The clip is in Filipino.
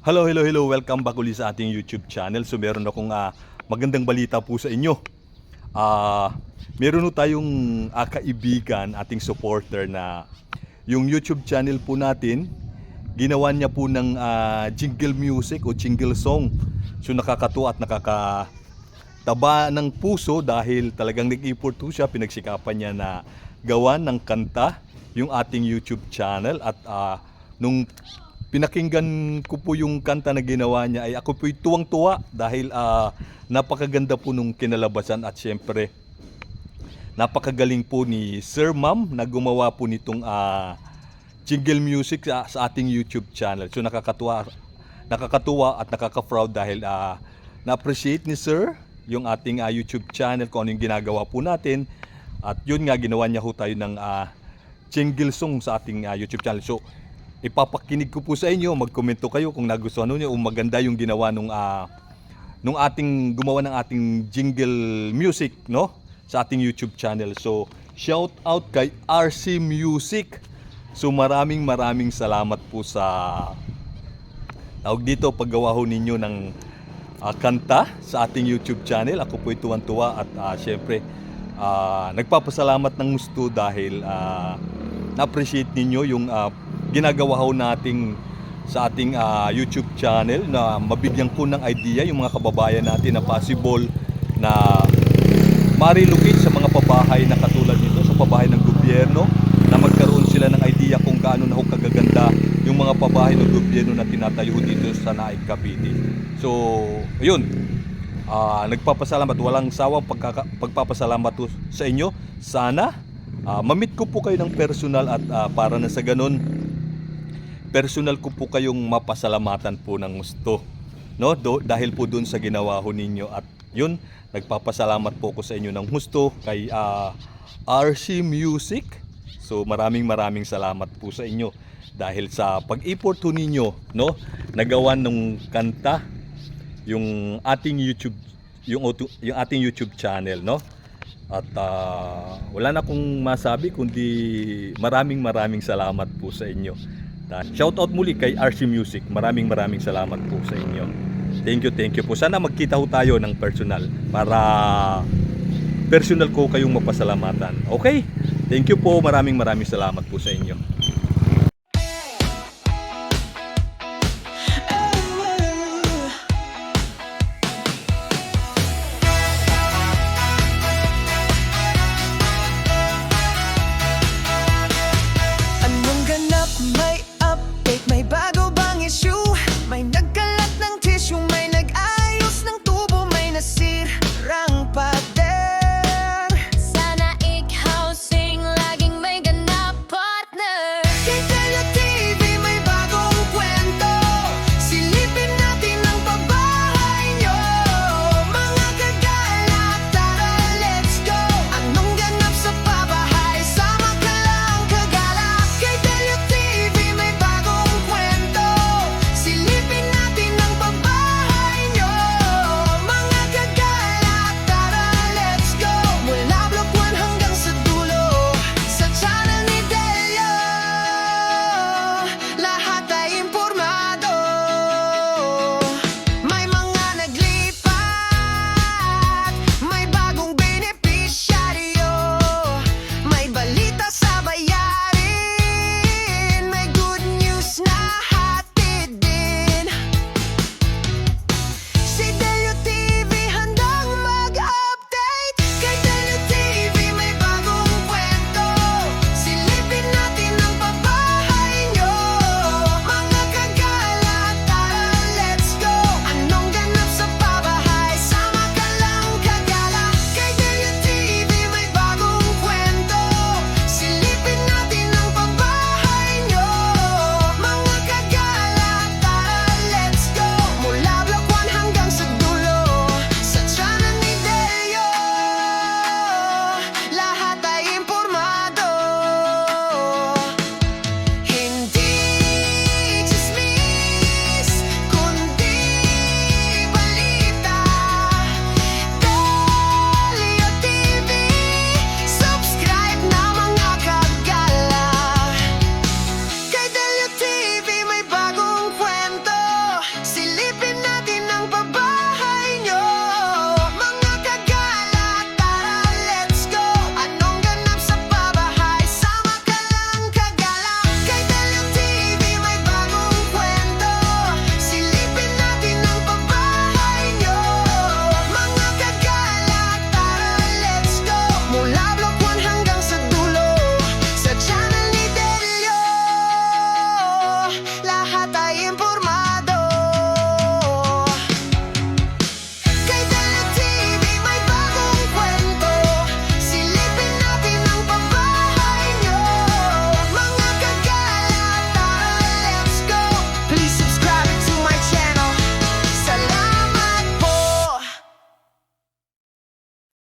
Hello, hello, hello. Welcome back ulit sa ating YouTube channel. So meron akong ah, magandang balita po sa inyo. Ah, meron po tayong ah, kaibigan, ating supporter na yung YouTube channel po natin, ginawa niya po ng ah, jingle music o jingle song. So nakakatuwa at nakaka taba ng puso dahil talagang nag-effort po siya, pinagsikapan niya na gawan ng kanta yung ating YouTube channel at ah, nung pinakinggan ko po yung kanta na ginawa niya ay ako po'y tuwang-tuwa dahil ah, napakaganda po nung kinalabasan at syempre napakagaling po ni Sir Ma'am na gumawa po nitong ah, jingle music sa, sa ating YouTube channel. So nakakatuwa nakakatuwa at nakaka-proud dahil ah, na-appreciate ni Sir yung ating ah, YouTube channel kung ano yung ginagawa po natin at yun nga ginawa niya ho tayo ng ah, jingle song sa ating ah, YouTube channel. So ipapakinig ko po sa inyo, magkomento kayo kung nagustuhan niyo o maganda yung ginawa nung ah, nung ating gumawa ng ating jingle music no sa ating YouTube channel. So shout out kay RC Music. So maraming maraming salamat po sa tawag dito paggawa ho ninyo ng ah, kanta sa ating YouTube channel. Ako po tuwan-tuwa at ah, syempre ah, nagpapasalamat ng gusto dahil ah, na-appreciate ninyo yung ah, ginagawa ho nating sa ating ah, YouTube channel na mabigyan ko ng idea yung mga kababayan natin na possible na marilocate sa mga pabahay na katulad nito sa pabahay ng gobyerno na magkaroon sila ng idea kung gaano na ho kagaganda yung mga pabahay ng gobyerno na tinatayo dito sa Naik Cavite. So, ayun. Ah, nagpapasalamat, walang sawang pagkaka- pagpapasalamat sa inyo. Sana ah, mamit ko po kayo ng personal at ah, para na sa ganun personal ko po kayong mapasalamatan po ng gusto. No? Do, dahil po doon sa ginawa ho ninyo at yun, nagpapasalamat po ko sa inyo ng gusto kay ah, RC Music. So maraming maraming salamat po sa inyo dahil sa pag-effort ho ninyo, no? Nagawan ng kanta yung ating YouTube yung yung ating YouTube channel, no? At ah, wala na akong masabi kundi maraming maraming salamat po sa inyo. Shout out muli kay RC Music. Maraming maraming salamat po sa inyo. Thank you, thank you po. Sana magkita ho tayo ng personal para personal ko kayong mapasalamatan. Okay? Thank you po. Maraming maraming salamat po sa inyo.